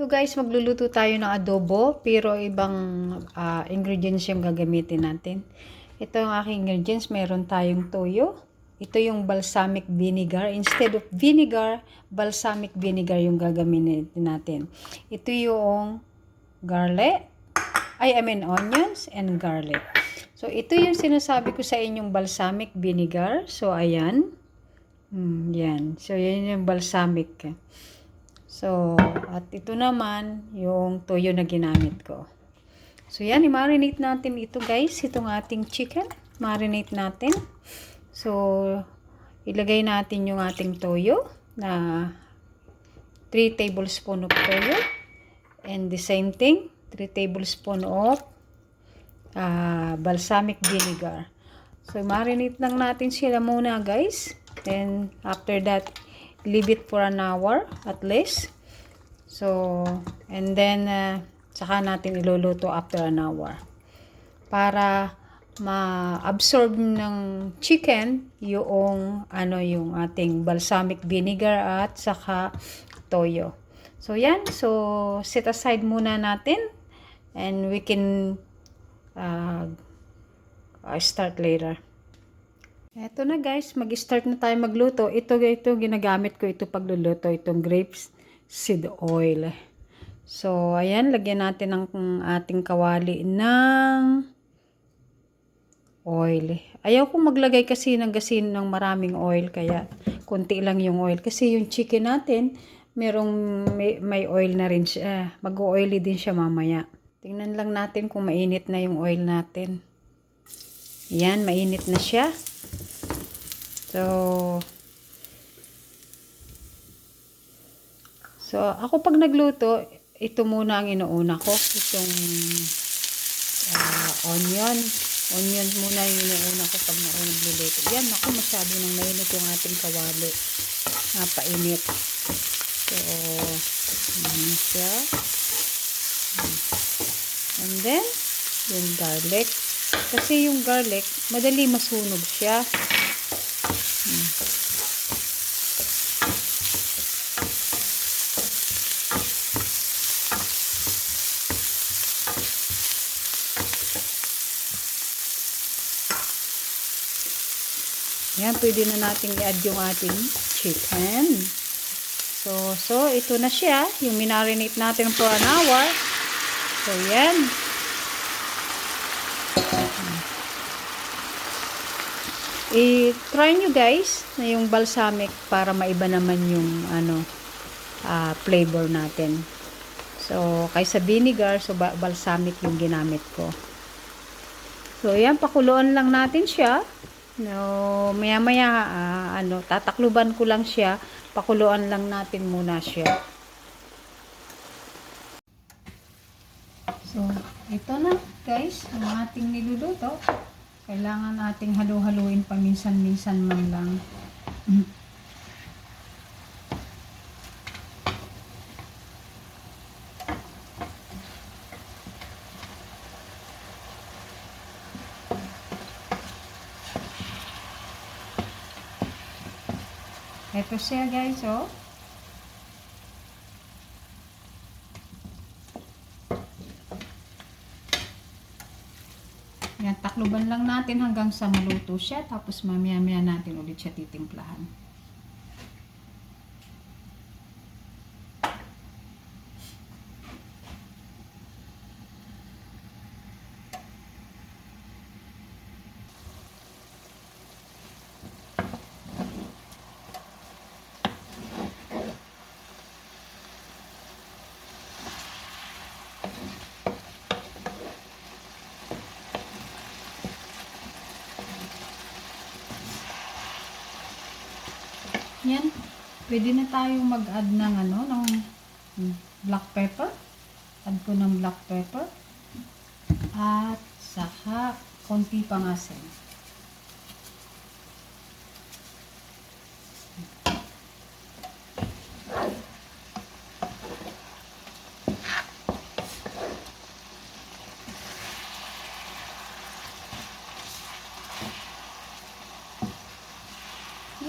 So guys, magluluto tayo ng adobo pero ibang ah, ingredients yung gagamitin natin. Ito ang aking ingredients. Meron tayong toyo. Ito yung balsamic vinegar. Instead of vinegar, balsamic vinegar yung gagamitin natin. Ito yung garlic. I mean onions and garlic. So, ito yung sinasabi ko sa inyong balsamic vinegar. So, ayan. Hmm, yan. So, yan yung balsamic. So, at ito naman, yung toyo na ginamit ko. So, yan, i-marinate natin ito guys, itong ating chicken. Marinate natin. So, ilagay natin yung ating toyo na 3 tablespoon of toyo. And the same thing, 3 tablespoon of ah, balsamic vinegar. So, marinate lang natin sila muna guys. Then, after that, leave it for an hour at least. So, and then, uh, saka natin iluluto after an hour. Para ma-absorb ng chicken yung ano yung ating balsamic vinegar at saka toyo. So yan, so set aside muna natin and we can uh, start later. Eto na guys, mag-start na tayo magluto. Ito, ito ginagamit ko ito pagluluto, itong grapes seed oil. So, ayan, lagyan natin ng ating kawali ng oil. Ayaw kong maglagay kasi ng gasin ng maraming oil, kaya konti lang yung oil. Kasi yung chicken natin, merong may, may oil na rin siya. Mag-oily din siya mamaya. Tingnan lang natin kung mainit na yung oil natin. Yan, mainit na siya. So, so ako pag nagluto, ito muna ang inuuna ko. Itong ah, onion. Onion muna yung inuuna ko pag ako nagluluto. Yan, ako masyado nang mainit yung ating kawali. Napainit. So, yan siya. And then, yung garlic. Kasi yung garlic, madali masunog siya. Yan, pwede na natin i-add yung ating chicken. So, so, ito na siya. Yung minarinate natin for an hour. So, yan. I-try nyo guys na yung balsamic para maiba naman yung ano, ah, flavor natin. So, kaysa vinegar, so ba- balsamic yung ginamit ko. So, yan, pakuluan lang natin siya. No, maya-maya, ah, ano, tatakluban ko lang siya. Pakuluan lang natin muna siya. So, ito na, guys, ang ating niluluto. Kailangan nating halu-haluin paminsan-minsan man lang. Ito siya guys, oh. Yan, takluban lang natin hanggang sa maluto siya. Tapos mamaya-maya natin ulit siya titimplahan. Yan. Pwede na tayong mag-add ng ano, ng black pepper. Add ko ng black pepper. At saka konti pang asin.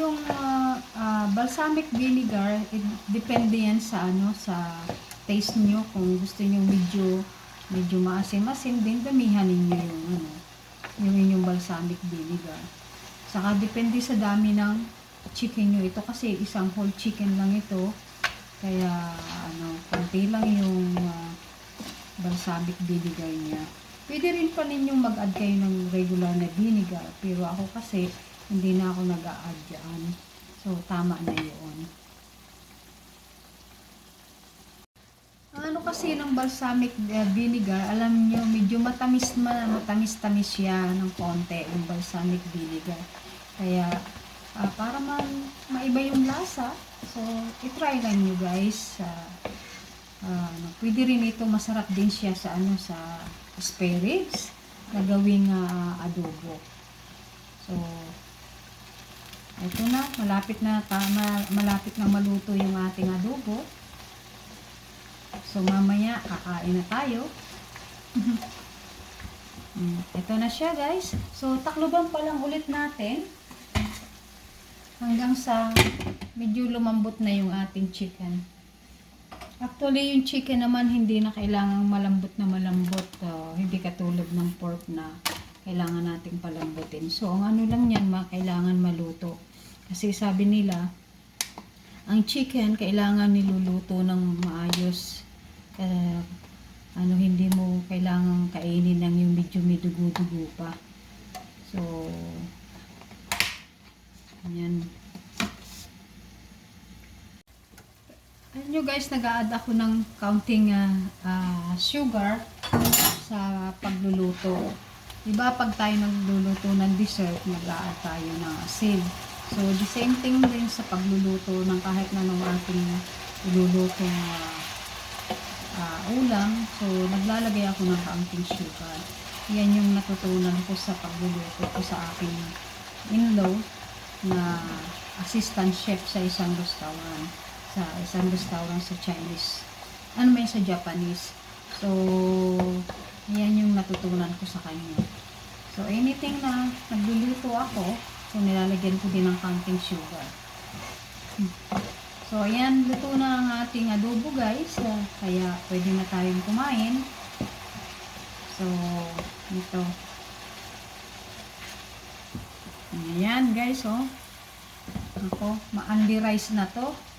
Yung ah, ah, balsamic vinegar, it, depende yan sa ano sa taste nyo. Kung gusto nyo medyo, medyo maasim-asim din, damihan ninyo yung, ano, yung inyong balsamic vinegar. Saka depende sa dami ng chicken nyo. Ito kasi isang whole chicken lang ito. Kaya, ano, konti lang yung ah, balsamic vinegar niya. Pwede rin pa ninyong mag-add kayo ng regular na vinegar. Pero ako kasi, hindi na ako nag-a-add dyan. So, tama na yun. Ano kasi ng balsamic uh, vinegar, alam niyo medyo matamis man, matamis-tamis siya ng konti, yung balsamic vinegar. Kaya, ah, para man maiba yung lasa, so, itry lang nyo guys. Ah, ano, pwede rin ito, masarap din siya sa ano sa asparagus na gawing ah, adobo. So, ito na, malapit na tama, malapit na maluto yung ating adobo. So, mamaya, kakain na tayo. Mm, ito na siya, guys. So, takloban pa lang ulit natin. Hanggang sa medyo lumambot na yung ating chicken. Actually, yung chicken naman hindi na kailangang malambot na malambot. Uh, hindi katulad ng pork na kailangan nating palambutin. So, ang ano lang yan, ma kailangan maluto. Kasi sabi nila, ang chicken kailangan niluluto ng maayos. Kaya, ano, hindi mo kailangan kainin ng yung medyo may dugo-dugo pa. So, yan. Alam nyo guys, nag-a-add ako ng counting ah, ah, sugar sa pagluluto. Diba pag tayo nagluluto ng dessert, nag-a-add tayo ng asin. So, the same thing din sa pagluluto ng kahit na nung ating iluluto uh, ah, ulam. So, naglalagay ako ng counting sugar. Yan yung natutunan ko sa pagluluto ko sa aking in-law na assistant chef sa isang restaurant sa isang restaurant sa Chinese ano may sa Japanese so yan yung natutunan ko sa kanya. So anything na nagluluto ako so nilalagyan ko din ng counting sugar. So ayan luto na ang ating adobo guys. Ah, kaya pwede na tayong kumain. So ito. Ayan guys oh. Ako ma-unli rice na to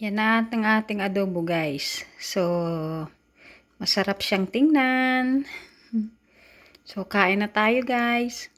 Yan na ang ating adobo guys. So, masarap siyang tingnan. So, kain na tayo guys.